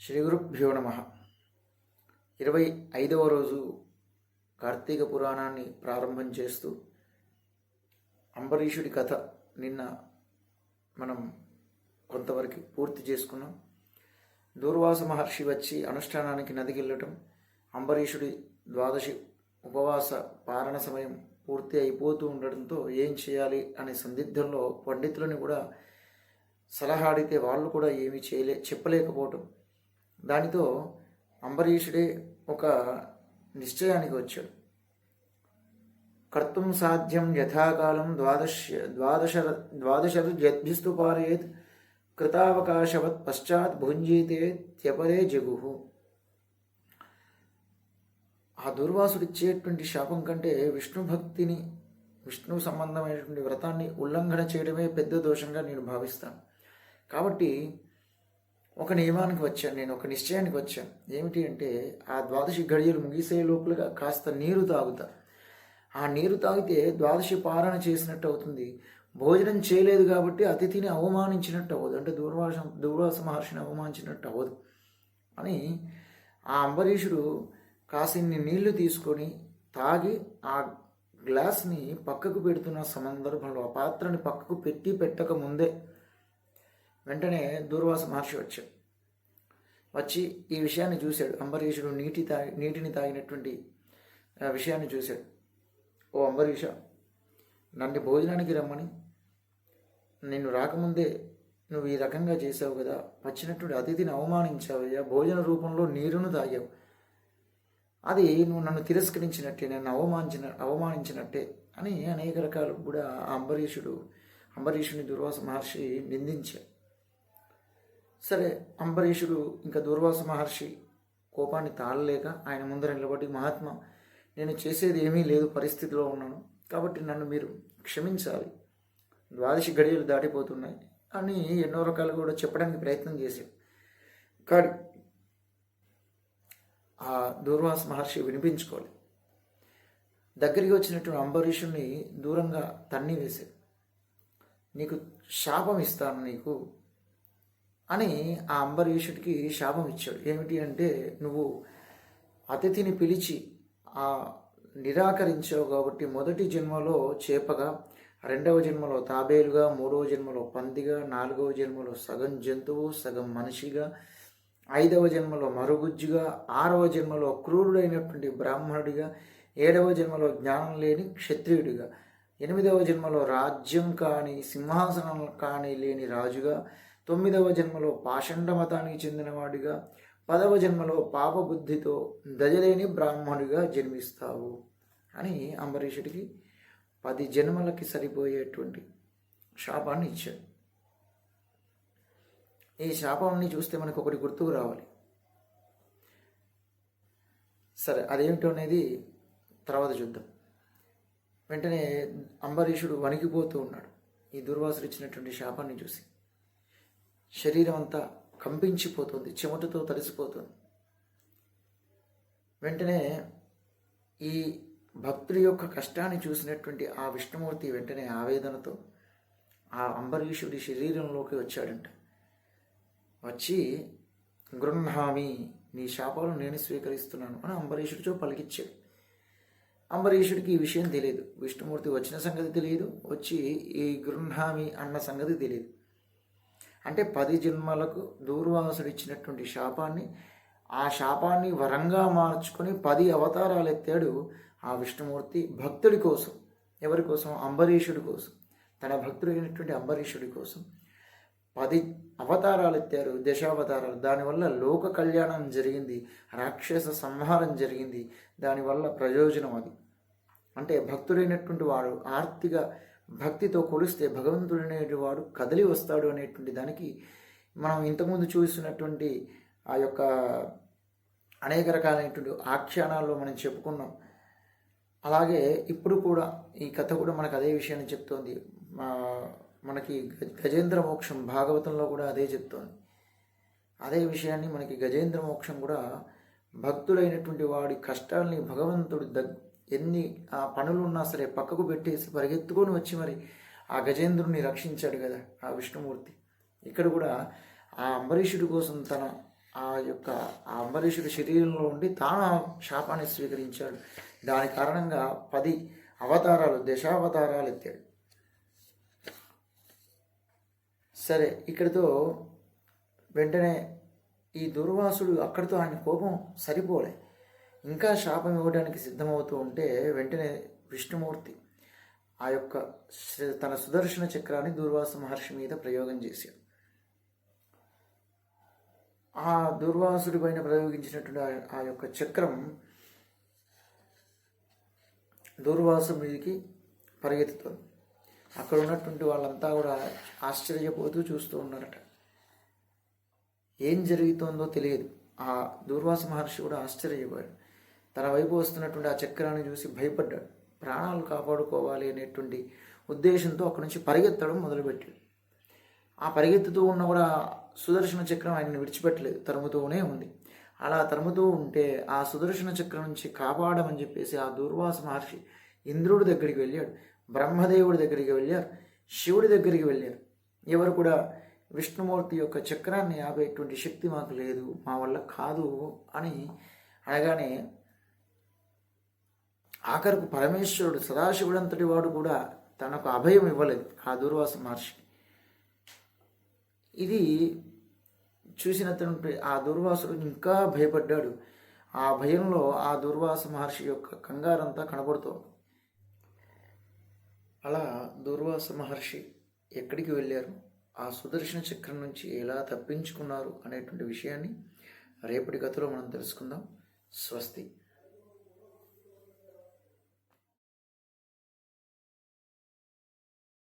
శ్రీ గురుభ్యో నమ. ఇరవై ఐదవ రోజు కార్తీక పురాణాన్ని ప్రారంభం చేస్తూ అంబరీషుడి కథ నిన్న మనం కొంతవరకు పూర్తి చేసుకున్నాం. దూర్వాస మహర్షి వచ్చి అనుష్ఠానానికి నదికి వెళ్ళటం అంబరీషుడి ద్వాదశి ఉపవాస పారణ సమయం పూర్తి అయిపోతూ ఉండడంతో ఏం చేయాలి అనే సందిగ్ధంలో పండితులని కూడా సలహా అడిగితే వాళ్ళు కూడా ఏమీ చేయలే చెప్పలేకపోవటం. దానితో అంబరీషుడే ఒక నిశ్చయానికి వచ్చాడు. కర్తుం సాధ్యం యథాకాలం ద్వాదశ ద్వాదశ ద్వాదశరు జద్భిస్తు పారేత్ కృతావకాశవత్ పశ్చాత్ భుంజీతే త్యపరే జగుహు. ఆ దుర్వాసుడు ఇచ్చేటువంటి శాపం కంటే విష్ణు భక్తిని విష్ణు సంబంధమైనటువంటి వ్రతాన్ని ఉల్లంఘన చేయడమే పెద్ద దోషంగా నేను భావిస్తాను. కాబట్టి ఒక నియమానికి వచ్చాను నేను ఒక నిశ్చయానికి వచ్చాను. ఏమిటి అంటే ఆ ద్వాదశి గడియలు ముగిసే లోపలగా కాస్త నీరు తాగుతా. ఆ నీరు తాగితే ద్వాదశి పారణ చేసినట్టు అవుతుంది. భోజనం చేయలేదు కాబట్టి అతిథిని అవమానించినట్టు అవ్వదు. అంటే దూర్వాస దూర్వాస మహర్షిని అవమానించినట్టు అవ్వదు. అని ఆ అంబరీషుడు కాసిన్ని నీళ్ళు తీసుకొని తాగి ఆ గ్లాస్ని పక్కకు పెడుతున్న సందర్భంలో ఆ పాత్రని పక్కకు పెట్టి పెట్టక ముందే వెంటనే దూర్వాస మహర్షి వచ్చాడు వచ్చి ఈ విషయాన్ని చూశాడు. అంబరీషుడు నీటి తాగి నీటిని తాగినటువంటి విషయాన్ని చూశాడు. ఓ అంబరీష నన్ను భోజనానికి రమ్మని. నిన్ను రాకముందే నువ్వు ఈ రకంగా చేసావు కదా. వచ్చినటువంటి అతిథిని అవమానించావయ్యా. భోజన రూపంలో నీరును తాగావు. అది నువ్వు నన్ను తిరస్కరించినట్టే నన్ను అవమానించిన అవమానించినట్టే అని అనేక రకాలు కూడా ఆ అంబరీషుడు అంబరీషుని దుర్వాస మహర్షి నిందించాడు. సరే అంబరీషుడు ఇంకా దూర్వాస మహర్షి కోపాన్ని తాళలేక ఆయన ముందర నిలబడి మహాత్మ నేను చేసేది ఏమీ లేదు పరిస్థితిలో ఉన్నాను. కాబట్టి నన్ను మీరు క్షమించాలి. ద్వాదశి గడియలు దాటిపోతున్నాయి అని ఎన్నో రకాలు కూడా చెప్పడానికి ప్రయత్నం చేశాడు. కానీ ఆ దూర్వాస మహర్షి వినిపించుకోవాలి దగ్గరికి వచ్చినటువంటి అంబరీషుని దూరంగా తన్ని వేశాడు నీకు శాపం ఇస్తాను నీకు అని ఆ అంబరీషుడికి శాపం ఇచ్చాడు ఏమిటి అంటే నువ్వు అతిథిని పిలిచి ఆ నిరాకరించావు కాబట్టి మొదటి జన్మలో చేపగా రెండవ జన్మలో తాబేలుగా మూడవ జన్మలో పందిగా నాలుగవ జన్మలో సగం జంతువు సగం మనిషిగా ఐదవ జన్మలో మరుగుజ్జుగా ఆరవ జన్మలో క్రూరుడైనటువంటి బ్రాహ్మణుడిగా ఏడవ జన్మలో జ్ఞానం లేని క్షత్రియుడిగా ఎనిమిదవ జన్మలో రాజ్యం కానీ సింహాసనం కానీ లేని రాజుగా తొమ్మిదవ జన్మలో పాషండ మతానికి చెందినవాడిగా పదవ జన్మలో పాపబుద్ధితో దజలేని బ్రాహ్మణుడిగా జన్మిస్తావు అని అంబరీషుడికి పది జన్మలకి సరిపోయేటువంటి శాపాన్ని ఇచ్చాడు. ఈ శాపాన్ని చూస్తే మనకు ఒకటి గుర్తుకు రావాలి. సరే అదేమిటో అనేది తర్వాత చూద్దాం. వెంటనే అంబరీషుడు వణికిపోతూ ఉన్నాడు. ఈ దుర్వాసుడు ఇచ్చినటువంటి శాపాన్ని చూసి. శరీరం అంతా కంపించిపోతుంది చెమటతో తడిసిపోతుంది. వెంటనే ఈ భక్తుడి యొక్క కష్టాన్ని చూసినటువంటి ఆ విష్ణుమూర్తి వెంటనే ఆవేదనతో ఆ అంబరీషుడి శరీరంలోకి వచ్చాడంట. వచ్చి గృహామి నీ శాపాలు నేను స్వీకరిస్తున్నాను అని అంబరీషుడితో పలికిచ్చాడు. అంబరీషుడికి ఈ విషయం తెలియదు విష్ణుమూర్తి వచ్చిన సంగతి తెలియదు వచ్చి ఈ గృహామి అన్న సంగతి తెలియదు అంటే పది జన్మలకు దూర్వాసుడు ఇచ్చినటువంటి శాపాన్ని ఆ శాపాన్ని వరంగా మార్చుకొని పది అవతారాలు ఎత్తాడు ఆ విష్ణుమూర్తి భక్తుడి కోసం. ఎవరి కోసం? అంబరీషుడి కోసం. తన భక్తుడైనటువంటి అంబరీషుడి కోసం. పది అవతారాలు ఎత్తారు దశావతారాలు. దానివల్ల లోక కళ్యాణం జరిగింది రాక్షస సంహారం జరిగింది. దానివల్ల ప్రయోజనం అది. అంటే భక్తుడైనటువంటి వాడు ఆర్తిగా భక్తితో కొలిస్తే భగవంతుడు అనేటివాడు కదిలి వస్తాడు అనేటువంటి దానికి మనం ఇంతకుముందు చూసినటువంటి ఆ యొక్క అనేక రకాలైనటువంటి ఆఖ్యానాల్లో మనం చెప్పుకున్నాం. అలాగే ఇప్పుడు కూడా ఈ కథ కూడా మనకు అదే విషయాన్ని చెప్తోంది. మనకి గజేంద్ర మోక్షం భాగవతంలో కూడా అదే చెప్తోంది. అదే విషయాన్ని మనకి గజేంద్ర మోక్షం కూడా భక్తుడైనటువంటి వాడి కష్టాల్ని భగవంతుడు దగ్ ఎన్ని ఆ పనులు ఉన్నా సరే పక్కకు పెట్టేసి పరిగెత్తుకొని వచ్చి మరి ఆ గజేంద్రుని రక్షించాడు కదా ఆ విష్ణుమూర్తి. ఇక్కడ కూడా ఆ అంబరీషుడి కోసం తన ఆ యొక్క ఆ అంబరీషుడి శరీరంలో ఉండి తాను ఆ శాపాన్ని స్వీకరించాడు. దాని కారణంగా పది అవతారాలు దశావతారాలు ఎత్తాడు. సరే ఇక్కడితో వెంటనే ఈ దుర్వాసుడు అక్కడితో ఆయన కోపం సరిపోలే. ఇంకా శాపం ఇవ్వడానికి సిద్ధమవుతూ ఉంటే వెంటనే విష్ణుమూర్తి ఆ యొక్క తన సుదర్శన చక్రాన్ని దూర్వాస మహర్షి మీద ప్రయోగం చేశాడు. ఆ దూర్వాసుడి పైన ప్రయోగించినటువంటి ఆ- ఆ యొక్క చక్రం దూర్వాసు మీదకి పరిగెత్తుతుంది. అక్కడ ఉన్నటువంటి వాళ్ళంతా కూడా ఆశ్చర్యపోతూ చూస్తూ ఉన్నారట. ఏం జరుగుతుందో తెలియదు. ఆ దూర్వాస మహర్షి కూడా ఆశ్చర్యపోయాడు. తన వైపు వస్తున్నటువంటి ఆ చక్రాన్ని చూసి భయపడ్డాడు. ప్రాణాలు కాపాడుకోవాలి అనేటువంటి ఉద్దేశంతో అక్కడి నుంచి పరిగెత్తడం మొదలుపెట్టాడు. ఆ పరిగెత్తుతూ ఉన్న కూడా సుదర్శన చక్రం ఆయన్ని విడిచిపెట్టలేదు. తరుముతూనే ఉంది. అలా తరుముతూ ఉంటే ఆ సుదర్శన చక్రం నుంచి కాపాడమని చెప్పేసి ఆ దూర్వాస మహర్షి ఇంద్రుడి దగ్గరికి వెళ్ళాడు. బ్రహ్మదేవుడి దగ్గరికి వెళ్ళారు. శివుడి దగ్గరికి వెళ్ళారు. ఎవరు కూడా విష్ణుమూర్తి యొక్క చక్రాన్ని ఆపేటువంటి శక్తి మాకు లేదు మా వల్ల కాదు అని అనగానే ఆఖరుకు పరమేశ్వరుడు సదాశివుడంతటి వాడు కూడా తనకు అభయం ఇవ్వలేదు ఆ దూర్వాస మహర్షి ఇది చూసినటువంటి ఆ దుర్వాసుడు ఇంకా భయపడ్డాడు. ఆ భయంలో ఆ దుర్వాస మహర్షి యొక్క కంగారంతా కనబడుతోంది. అలా దుర్వాస మహర్షి ఎక్కడికి వెళ్ళారు? ఆ సుదర్శన చక్రం నుంచి ఎలా తప్పించుకున్నారు అనేటువంటి విషయాన్ని రేపటి కథలో మనం తెలుసుకుందాం. స్వస్తి.